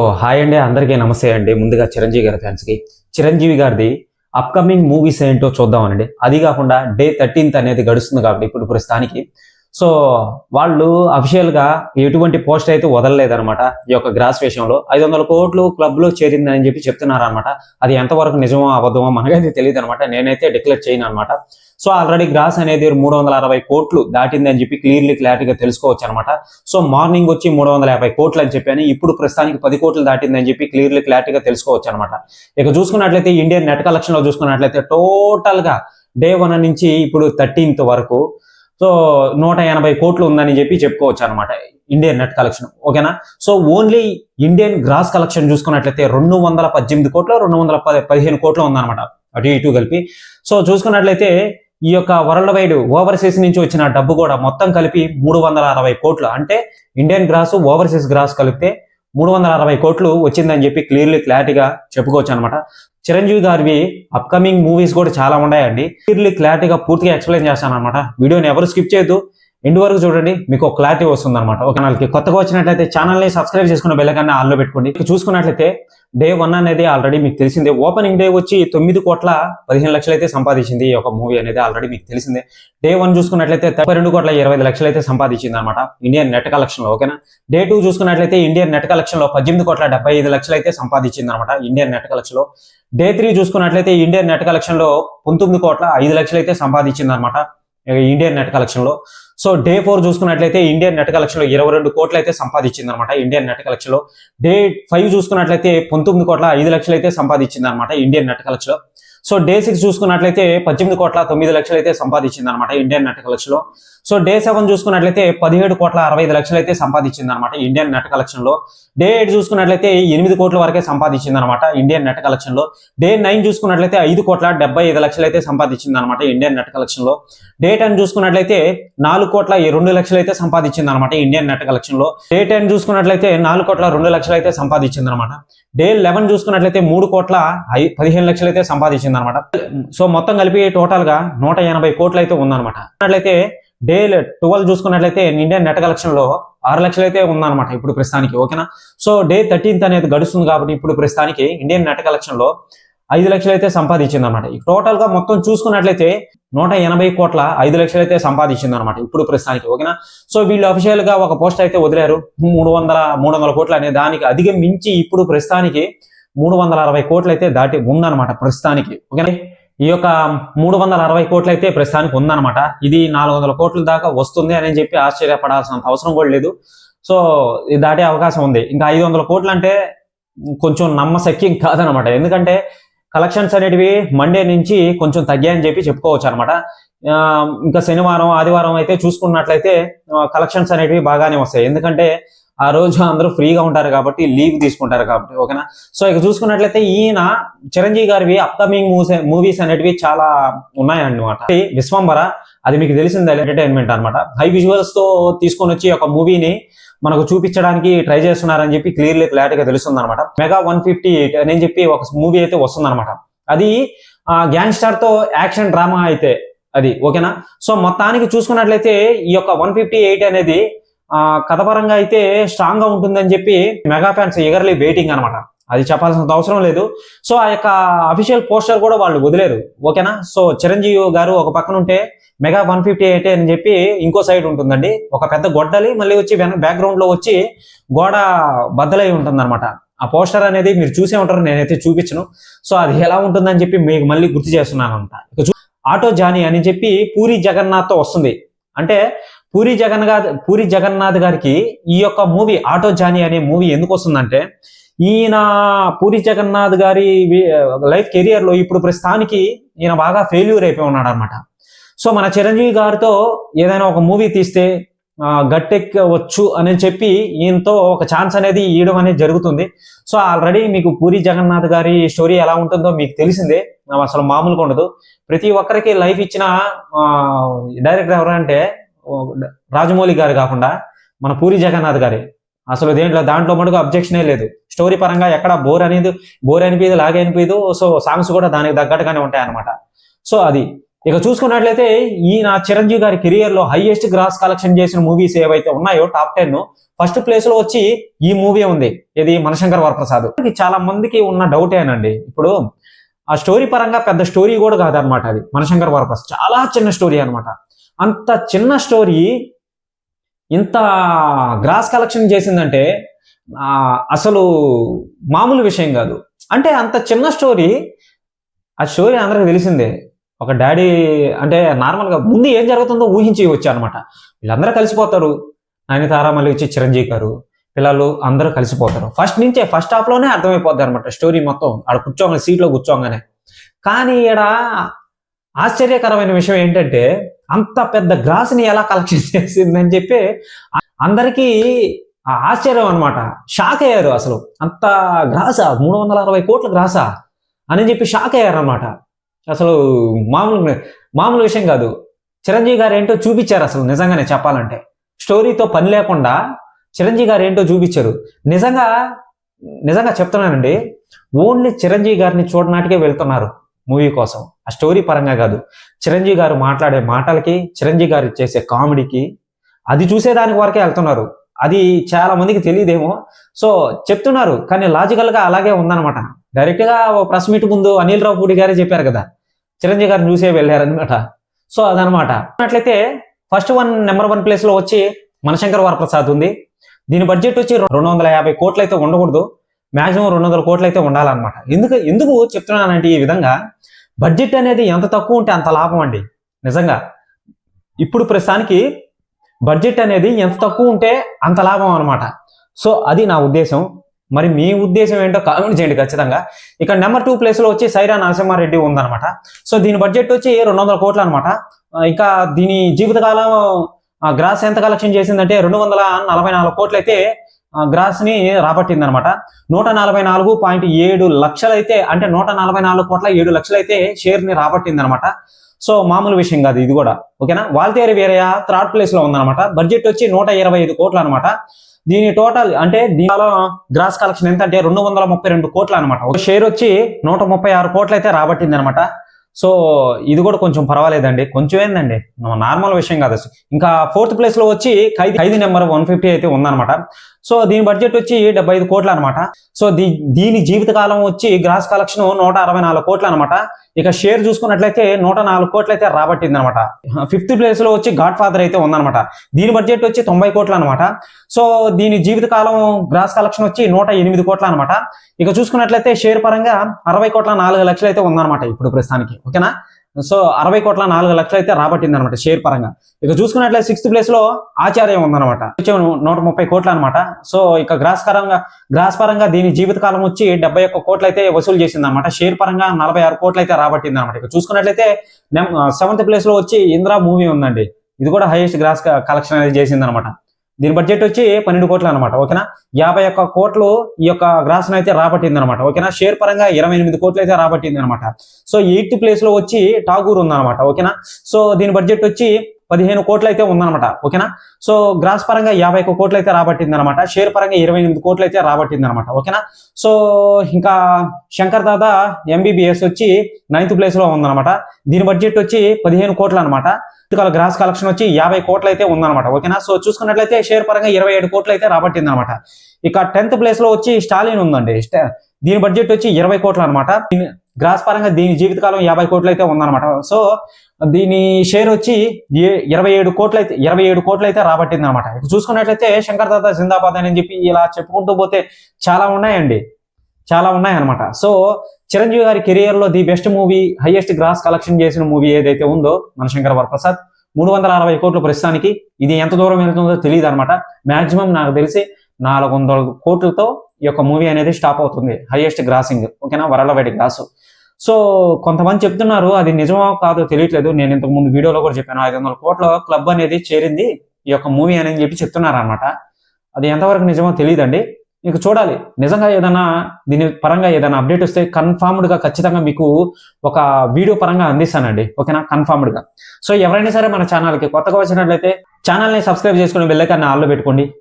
ఓ hi అండి అందరికీ నమస్తే అండి. ముందుగా చిరంజీవి గారి ఫ్యాన్స్కి. చిరంజీవి గారిది అప్కమింగ్ మూవీస్ ఏంటో చూద్దామనండి. అది కాకుండా డే థర్టీన్త్ అనేది గడుస్తుంది కాబట్టి ఇప్పుడు ప్రస్తుతానికి సో వాళ్ళు అఫీషియల్గా ఎటువంటి పోస్ట్ అయితే వదలలేదనమాట ఈ యొక్క గ్రాస్ విషయంలో ఐదు వందల కోట్లు క్లబ్లో చేరిందని చెప్పి చెప్తున్నారు అనమాట అది ఎంతవరకు నిజమో అబద్ధమో మనకైతే తెలియదు అనమాట నేనైతే డిక్లేర్ చేయను అనమాట సో ఆల్రెడీ గ్రాస్ అనేది మూడు వందల అరవై కోట్లు దాటింది అని చెప్పి క్లియర్లీ క్లారిటీగా తెలుసుకోవచ్చు అనమాట సో మార్నింగ్ వచ్చి మూడు వందల యాభై కోట్లు అని చెప్పాను ఇప్పుడు ప్రస్తుతానికి పది కోట్లు దాటింది అని చెప్పి క్లియర్లీ క్లారిటీగా తెలుసుకోవచ్చు అనమాట ఇక చూసుకున్నట్లయితే ఇండియన్ నెట్ కలెక్షన్లో చూసుకున్నట్లయితే టోటల్గా డే వన్ నుంచి ఇప్పుడు థర్టీన్త్ వరకు సో నూట ఎనభై కోట్లు ఉందని చెప్పి చెప్పుకోవచ్చు అనమాట ఇండియన్ నెట్ కలెక్షన్ ఓకేనా? So only Indian gross collection చూసుకున్నట్లయితే రెండు వందల పద్దెనిమిది కోట్ల రెండు వందల పది పదిహేను కోట్లు ఉందన్నమాట అటు ఇటు కలిపి. సో చూసుకున్నట్లయితే ఈ యొక్క వరల్డ్ వైడ్ ఓవర్సీస్ నుంచి వచ్చిన డబ్బు కూడా మొత్తం కలిపి మూడు వందల అరవై కోట్లు. అంటే ఇండియన్ గ్రాస్ ఓవర్సీస్ గ్రాస్ కలిపితే మూడు వందల అరవై కోట్లు వచ్చిందని చెప్పి క్లియర్లీ క్లారిటీగా చెప్పుకోవచ్చు అనమాట చిరంజీవి గారివి అప్కమింగ్ మూవీస్ కూడా చాలా ఉన్నాయండి. క్లియర్లీ క్లారిటీగా పూర్తిగా ఎక్స్ప్లెయిన్ చేస్తాను అనమాట వీడియోని ఎవరు స్కిప్ చేయొద్దు. ఎండ్ వరకు చూడండి మీకు ఒక క్లారిటీ వస్తుంది అనమాట ఒక నాలుగు కొత్తగా వచ్చినట్లయితే ఛానల్ని సబ్స్క్రైబ్ చేసుకున్న బెల్లకన్నా ఆన్లో పెట్టుకోండి. ఇక చూసుకున్నట్లయితే డే వన్ అనేది ఆల్రెడీ మీకు తెలిసిందే. ఓపెనింగ్ డే వచ్చి తొమ్మిది కోట్ల పదిహేను లక్షలు అయితే సంపాదించింది ఈ యొక్క మూవీ అనేది ఆల్రెడీ మీకు తెలిసిందే. డే వన్ చూసుకున్నట్లయితే ముప్పై రెండు కోట్ల ఇరవై ఐదు లక్షలు అయితే సంపాదించింది అనమాట ఇండియన్ నెట్ కలెక్షన్లో ఓకేనా? డే టూ చూసుకున్నట్లయితే ఇండియన్ నెట్ కలెక్షన్లో పద్దెనిమిది కోట్ల డెబ్బై ఐదు లక్షలు అయితే సంపాదించింది అనమాట ఇండియన్ నెట్ కలెక్షన్లో డే త్రీ చూసుకున్నట్లయితే ఇండియన్ నెట్ కలెక్షన్లో పంతొమ్మిది కోట్ల ఐదు లక్షలు అయితే సంపాదించింది అనమాట ఇండియన్ నెట్ కలెక్షన్లో సో డే ఫోర్ చూసుకున్నట్లయితే ఇండియన్ నెట్ కలెక్షన్లో ఇరవై రెండు కోట్లు అయితే సంపాదించింది అనమాట ఇండియన్ నెట్ కలెక్షన్లో డే ఫైవ్ చూసుకున్నట్లయితే పంతొమ్మిది కోట్ల ఐదు లక్షలు అయితే సంపాదించింది అనమాట ఇండియన్ నెట్ కలెక్షన్లో సో డే సిక్స్ చూసుకున్నట్లయితే పద్దెనిమిది కోట్ల తొమ్మిది లక్షలు అయితే సంపాదించింది అనమాట ఇండియన్ నెట్ కలెక్షన్లో సో డే సెవెన్ చూసుకున్నట్లయితే పదిహేడు కోట్ల అరవై ఐదు లక్షలు అయితే సంపాదించింది అనమాట ఇండియన్ నెట్ కలెక్షన్లో డే ఎయిట్ చూసుకున్నట్లయితే ఎనిమిది కోట్ల వరకే సంపాదించింది అనమాట ఇండియన్ నెట్ కలెక్షన్లో డే నైన్ చూసుకున్నట్లయితే ఐదు కోట్ల డెబ్బై ఐదు లక్షలు అయితే సంపాదించింది అనమాట ఇండియన్ నెట్ కలెక్షన్లో డే టెన్ చూసుకున్నట్లయితే నాలుగు కోట్ల రెండు లక్షలు అయితే సంపాదించింది అనమాట ఇండియన్ నెట్ కలెక్షన్లో. డే టెన్ చూసుకున్నట్లయితే నాలుగు కోట్ల రెండు లక్షలు అయితే సంపాదించింది అనమాట డే లెవెన్ చూసుకున్నట్లయితే మూడు కోట్ల పదిహేను లక్షలు అయితే సంపాదించింది అనమాట సో మొత్తం కలిపి టోటల్గా నూట ఎనభై కోట్లు అయితే ఉందన్నమాట అట్లయితే డే ట్వెల్వ్ చూసుకున్నట్లయితే ఇండియన్ నెట్ కలెక్షన్లో ఆరు లక్షలు అయితే ఉందన్నమాట ఇప్పుడు ప్రస్తుతానికి ఓకేనా? సో డే థర్టీన్త్ అనేది గడుస్తుంది కాబట్టి ఇప్పుడు ప్రస్తుతానికి ఇండియన్ నెట్ కలెక్షన్లో ఐదు లక్షలు అయితే సంపాదించింది అనమాట టోటల్గా మొత్తం చూసుకున్నట్లయితే నూట ఎనభై కోట్ల ఐదు లక్షలు అయితే సంపాదించింది అనమాట ఇప్పుడు ప్రస్తుతానికి ఓకేనా? సో వీళ్ళు అఫీషియల్గా ఒక పోస్ట్ అయితే వదిలారు. మూడు వందల మూడు వందల కోట్లు అనే దానికి అధిగం మించి ఇప్పుడు ప్రస్తుతానికి మూడు వందల అరవై కోట్లు అయితే దాటి ఉందన్నమాట ప్రస్తుతానికి ఓకేనా? ఈ యొక్క మూడు వందల అరవై కోట్లు అయితే ప్రస్తుతానికి ఉందన్నమాట. ఇది నాలుగు వందల కోట్ల దాకా వస్తుంది అని చెప్పి ఆశ్చర్యపడాల్సినంత అవసరం కూడా లేదు. సో ఇది దాటే అవకాశం ఉంది. ఇంకా ఐదు వందల కోట్లు అంటే కొంచెం నమ్మశక్యం కాదనమాట ఎందుకంటే కలెక్షన్స్ అనేటివి మండే నుంచి కొంచెం తగ్గాయని చెప్పి చెప్పుకోవచ్చు అనమాట ఇంకా శనివారం ఆదివారం అయితే చూసుకున్నట్లయితే కలెక్షన్స్ అనేటివి బాగానే వస్తాయి. ఎందుకంటే ఆ రోజు అందరూ ఫ్రీగా ఉంటారు కాబట్టి లీవ్ తీసుకుంటారు కాబట్టి ఓకేనా? సో ఇక చూసుకున్నట్లయితే ఈయన చిరంజీవి గారివి అప్కమింగ్ మూవీస్ మూవీస్ అనేటివి చాలా ఉన్నాయన్నమాట. విశ్వంబర అది మీకు తెలిసిందే ఎంటర్టైన్మెంట్ అన్నమాట. హై విజువల్స్తో తీసుకొని వచ్చి ఒక మూవీని మనకు చూపించడానికి ట్రై చేస్తున్నారని చెప్పి క్లియర్లీ క్లారిటీగా తెలుస్తుంది అనమాట మెగా వన్ ఫిఫ్టీ ఎయిట్ అని చెప్పి ఒక మూవీ అయితే వస్తుంది అనమాట అది గ్యాంగ్స్టర్తో యాక్షన్ డ్రామా అయితే అది ఓకేనా? సో మొత్తానికి చూసుకున్నట్లయితే ఈ యొక్క వన్ ఫిఫ్టీ ఎయిట్ అనేది కథపరంగా అయితే స్ట్రాంగ్గా ఉంటుందని చెప్పి మెగా ఫ్యాన్స్ ఎగర్లీ వెయిటింగ్ అనమాట అది చెప్పాల్సినంత అవసరం లేదు. సో ఆ యొక్క అఫీషియల్ పోస్టర్ కూడా వాళ్ళు వదిలేరు. ఓకేనా? సో చిరంజీవి గారు ఒక పక్కన ఉంటే మెగా వన్ ఫిఫ్టీ ఎయిట్ అని చెప్పి ఇంకో సైడ్ ఉంటుందండి. ఒక పెద్ద గొడ్డలి మళ్ళీ వచ్చి బ్యాక్గ్రౌండ్లో వచ్చి గోడ బద్దలై ఉంటుందన్నమాట. ఆ పోస్టర్ అనేది మీరు చూసే ఉంటారు నేనైతే చూపించను. సో అది ఎలా ఉంటుందని చెప్పి మీకు మళ్ళీ గుర్తు చేస్తున్నాను అనమాట ఆటో జానీ అని చెప్పి పూరి జగన్నాథ్తో వస్తుంది. అంటే పూరి జగన్నాథ్ పూరి జగన్నాథ్ గారికి ఈ యొక్క మూవీ ఆటో జానీ అనే మూవీ ఎందుకు వస్తుందంటే ఈయన పూరి జగన్నాథ్ గారి లైఫ్ కెరియర్లో ఇప్పుడు ప్రస్తుతానికి ఈయన బాగా ఫెయిల్యూర్ అయిపోయి ఉన్నాడు అనమాట సో మన చిరంజీవి గారితో ఏదైనా ఒక మూవీ తీస్తే గట్టెక్కవచ్చు అని చెప్పి ఈయనతో ఒక ఛాన్స్ అనేది ఇవ్వడం అనేది జరుగుతుంది. సో ఆల్రెడీ మీకు పూరి జగన్నాథ్ గారి స్టోరీ ఎలా ఉంటుందో మీకు తెలిసిందే. అసలు మామూలుగా ఉండదు. ప్రతి ఒక్కరికి లైఫ్ ఇచ్చిన డైరెక్టర్ ఎవరంటే రాజమౌళి గారు కాకుండా మన పూరి జగన్నాథ్ గారి. అసలు దేంట్లో దాంట్లో మటుకు అబ్జెక్షనే లేదు. స్టోరీ పరంగా ఎక్కడ బోర్ అనేది బోర్ అనిపించదు లాగే అనిపించదు సో సాంగ్స్ కూడా దానికి తగ్గట్టుగానే ఉంటాయి అనమాట సో అది. ఇక చూసుకున్నట్లయితే ఈయన చిరంజీవి గారి కెరియర్లో హైయెస్ట్ గ్రాస్ కలెక్షన్ చేసిన మూవీస్ ఏవైతే ఉన్నాయో టాప్ టెన్ ఫస్ట్ ప్లేస్లో వచ్చి ఈ మూవీ ఉంది. ఇది మనశంకర్ వరప్రసాద్. చాలా మందికి ఉన్న డౌట్ ఏనండి ఇప్పుడు ఆ స్టోరీ పరంగా పెద్ద స్టోరీ కూడా కాదనమాట అది. మనశంకర్ వరప్రసాద్. చాలా చిన్న స్టోరీ అన్నమాట. అంత చిన్న స్టోరీ ఇంత గ్రాస్ కలెక్షన్ చేసిందంటే అసలు మామూలు విషయం కాదు. అంటే అంత చిన్న స్టోరీ ఆ స్టోరీ అందరికి తెలిసిందే. ఒక డాడీ అంటే నార్మల్గా ముందు ఏం జరుగుతుందో ఊహించి వచ్చా అనమాట వీళ్ళందరూ కలిసిపోతారు. నయనతార మళ్ళీ వచ్చి చిరంజీవి గారు పిల్లలు అందరూ కలిసిపోతారు. ఫస్ట్ నుంచే ఫస్ట్ హాఫ్లోనే అర్థమైపోద్ది అనమాట స్టోరీ మొత్తం. ఆడ కూర్చోగానే సీట్లో కూర్చోగానే. కానీ ఈడ ఆశ్చర్యకరమైన విషయం ఏంటంటే అంత పెద్ద గ్రాస్ని ఎలా కలెక్షన్ చేసిందని చెప్పి అందరికీ ఆ ఆశ్చర్యం అనమాట షాక్ అయ్యారు అసలు. అంత గ్రాసా మూడు వందల అరవై కోట్ల గ్రాసా అని చెప్పి షాక్ అయ్యారు అనమాట అసలు మామూలు మామూలు విషయం కాదు. చిరంజీవి గారు ఏంటో చూపించారు అసలు నిజంగానే చెప్పాలంటే. స్టోరీతో పని లేకుండా చిరంజీవి గారు ఏంటో చూపించారు. నిజంగా నిజంగా చెప్తున్నానండి ఓన్లీ చిరంజీవి గారిని చూడనాటికే వెళ్తున్నారు. మూవీ కోసం. ఆ స్టోరీ పరంగా కాదు. చిరంజీవి గారు మాట్లాడే మాటలకి చిరంజీవి గారు చేసే కామెడీకి అది చూసేదానికి వరకే వెళ్తున్నారు. అది చాలా మందికి తెలియదేమో. సో చెప్తున్నారు. కానీ లాజికల్గా అలాగే ఉందన్నమాట. డైరెక్ట్గా ఓ ప్రెస్ మీట్ ముందు అనిల్ రావు పూడి గారే చెప్పారు కదా. చిరంజీవి గారిని చూసే వెళ్ళారనమాట సో అదనమాట అట్లయితే ఫస్ట్ వన్ నెంబర్ వన్ ప్లేస్లో వచ్చి మనశంకర్ వరప్రసాద్ ఉంది. దీని బడ్జెట్ వచ్చి రెండు వందల యాభై కోట్లు అయితే ఉండకూడదు. మాక్సిమం రెండు వందల కోట్లు అయితే ఉండాలన్నమాట. ఎందుకు ఎందుకు చెప్తున్నానంటే ఈ విధంగా బడ్జెట్ అనేది ఎంత తక్కువ ఉంటే అంత లాభం అండి. నిజంగా. ఇప్పుడు ప్రస్తుతానికి బడ్జెట్ అనేది ఎంత తక్కువ ఉంటే అంత లాభం అనమాట సో అది నా ఉద్దేశం. మరి మీ ఉద్దేశం ఏంటో కామెంట్ చేయండి ఖచ్చితంగా. ఇక్కడ నెంబర్ టూ ప్లేస్లో వచ్చి సైరా నరసింహారెడ్డి ఉందన్నమాట. సో దీని బడ్జెట్ వచ్చి రెండు వందల కోట్లు అనమాట ఇంకా దీని జీవితకాలం గ్రాస్ ఎంత కలెక్షన్ చేసిందంటే రెండు వందల నలభై నాలుగు కోట్లు అయితే గ్రాస్ని నూట నలభై నాలుగు పాయింట్ ఏడు లక్షలైతే అంటే నూట నలభై నాలుగు కోట్ల ఏడు లక్షలైతే షేర్ని షేర్ని సో మామూలు విషయం కాదు ఇది కూడా. ఓకేనా? వాల్తేరి వేరే థర్డ్ ప్లేస్లో ఉందన్నమాట బడ్జెట్ వచ్చి నూట ఇరవై ఐదు కోట్లు అనమాట దీని టోటల్ అంటే దీనిలో గ్రాస్ కలెక్షన్ ఎంత అంటే రెండు వందల ముప్పై రెండు కోట్లు అనమాట ఒక షేర్ వచ్చి నూట ముప్పై ఆరు కోట్లు అయితే రాబట్టింది అనమాట సో ఇది కూడా కొంచెం పర్వాలేదండి. కొంచెం ఏందండి? నార్మల్ విషయం కాదు. ఇంకా ఫోర్త్ ప్లేస్లో వచ్చి Khaidi Khaidi number one fifty అయితే ఉందన్నమాట సో దీని బడ్జెట్ వచ్చి డెబ్బై ఐదు కోట్లు అనమాట సో దీ దీని జీవితకాలం వచ్చి గ్రాస్ కలెక్షన్ నూట అరవై నాలుగు కోట్లు అనమాట ఇక షేర్ చూసుకున్నట్లయితే నూట నాలుగు కోట్లు అయితే రాబట్టింది అనమాట ఫిఫ్త్ ప్లేస్లో వచ్చి గాడ్ ఫాదర్ అయితే ఉందన్నమాట. దీని బడ్జెట్ వచ్చి తొంభై కోట్లు అనమాట సో దీని జీవితకాలం గ్రాస్ కలెక్షన్ వచ్చి నూట ఎనిమిది కోట్లు అనమాట ఇక చూసుకున్నట్లయితే షేర్ పరంగా అరవై కోట్ల నాలుగు లక్షలు అయితే ఉందన్నమాట ఇప్పుడు ప్రస్తుతానికి. ఓకేనా? సో అరవై కోట్ల నాలుగు లక్షలు అయితే రాబట్టింది అనమాట షేర్ పరంగా. ఇక చూసుకున్నట్లయితే సిక్స్త్ ప్లేస్లో ఆచార్యం ఉందన్నమాట. నూట ముప్పై కోట్లు అనమాట సో ఇక గ్రాస్ పరంగా గ్రాస్ పరంగా దీని జీవితకాలం వచ్చి డెబ్బై ఒక్క కోట్లు అయితే వసూలు చేసింది అనమాట షేర్ పరంగా నలభై ఆరు కోట్లు అయితే రాబట్టింది అనమాట ఇక చూసుకున్నట్లయితే సెవెంత్ ప్లేస్లో వచ్చి ఇంద్రా మూవీ ఉందండి. ఇది కూడా హైయెస్ట్ గ్రాస్ కలెక్షన్ అనేది చేసింది అనమాట దీని బడ్జెట్ వచ్చి పన్నెండు కోట్లు అనమాట ఓకేనా? యాభై ఒక్క కోట్లు ఈ యొక్క గ్రాస్ అయితే రాబట్టింది అనమాట ఓకేనా? షేర్ పరంగా ఇరవై ఎనిమిది కోట్లు అయితే రాబట్టింది అనమాట సో ఎయిత్ ప్లేస్లో వచ్చి ఠాగూర్ ఉందన్నమాట ఓకేనా? సో దీని బడ్జెట్ వచ్చి పదిహేను కోట్లు అయితే ఉందన్నమాట ఓకేనా? సో గ్రాస్ పరంగా యాభై ఒక కోట్లు అయితే రాబట్టింది అనమాట షేర్ పరంగా ఇరవై ఎనిమిది కోట్లు అయితే రాబట్టింది అనమాట ఓకేనా? సో ఇంకా శంకర్ దాదా ఎంబీబీఎస్ వచ్చి నైన్త్ ప్లేస్లో ఉందన్నమాట దీని బడ్జెట్ వచ్చి పదిహేను కోట్లు అనమాట ఇటుకల గ్రాస్ కలెక్షన్ వచ్చి యాభై కోట్లు అయితే ఉందన్నమాట ఓకేనా? సో చూసుకున్నట్లయితే షేర్ పరంగా ఇరవై ఏడు కోట్లు అయితే రాబట్టింది అనమాట ఇక టెన్త్ ప్లేస్లో వచ్చి స్టాలిన్ ఉందండి దీని బడ్జెట్ వచ్చి ఇరవై కోట్లు అనమాట గ్రాస్ పరంగా దీని జీవితకాలం యాభై కోట్లు అయితే ఉందన్నమాట. సో దీని షేర్ వచ్చి ఏ- ఇరవై ఏడు కోట్లు అయితే ఇరవై ఏడు కోట్లు అయితే రాబట్టింది అనమాట చూసుకున్నట్లయితే శంకర్ దాదా జిందాబాద్ అని చెప్పి ఇలా చెప్పుకుంటూ పోతే చాలా ఉన్నాయండి. చాలా ఉన్నాయి అనమాట సో చిరంజీవి గారి కెరియర్లో the best movie highest gross collection చేసిన మూవీ ఏదైతే ఉందో మన శంకర్ వరప్రసాద్ మూడు వందల అరవై కోట్లు ప్రస్తుతానికి ఇది ఎంత దూరం వెళ్తుందో తెలియదు అనమాట మాక్సిమం నాకు తెలిసి నాలుగు వందల కోట్లతో ఈ యొక్క మూవీ అనేది స్టాప్ అవుతుంది. హైయెస్ట్ గ్రాసింగ్ ఓకేనా వరలవాడి గ్రాసు సో కొంతమంది చెప్తున్నారు అది నిజమో కాదో తెలియట్లేదు. నేను ఇంతకు ముందు వీడియోలో కూడా చెప్పాను ఐదు వందల కోట్ల క్లబ్ అనేది చేరింది ఈ యొక్క మూవీ అనేది చెప్పి చెప్తున్నారు అనమాట అది ఎంతవరకు నిజమో తెలియదండి. మీకు చూడాలి. నిజంగా ఏదైనా దీని పరంగా ఏదైనా అప్డేట్ వస్తే కన్ఫర్మ్డ్గా ఖచ్చితంగా మీకు ఒక వీడియో పరంగా అందిస్తానండి. ఓకేనా కన్ఫామ్డ్గా సో ఎవరైనా సరే మన ఛానల్కి కొత్తగా వచ్చినట్లయితే ఛానల్ని సబ్స్క్రైబ్ చేసుకుని బెల్లైకాన్ని ఆల్లో పెట్టుకోండి.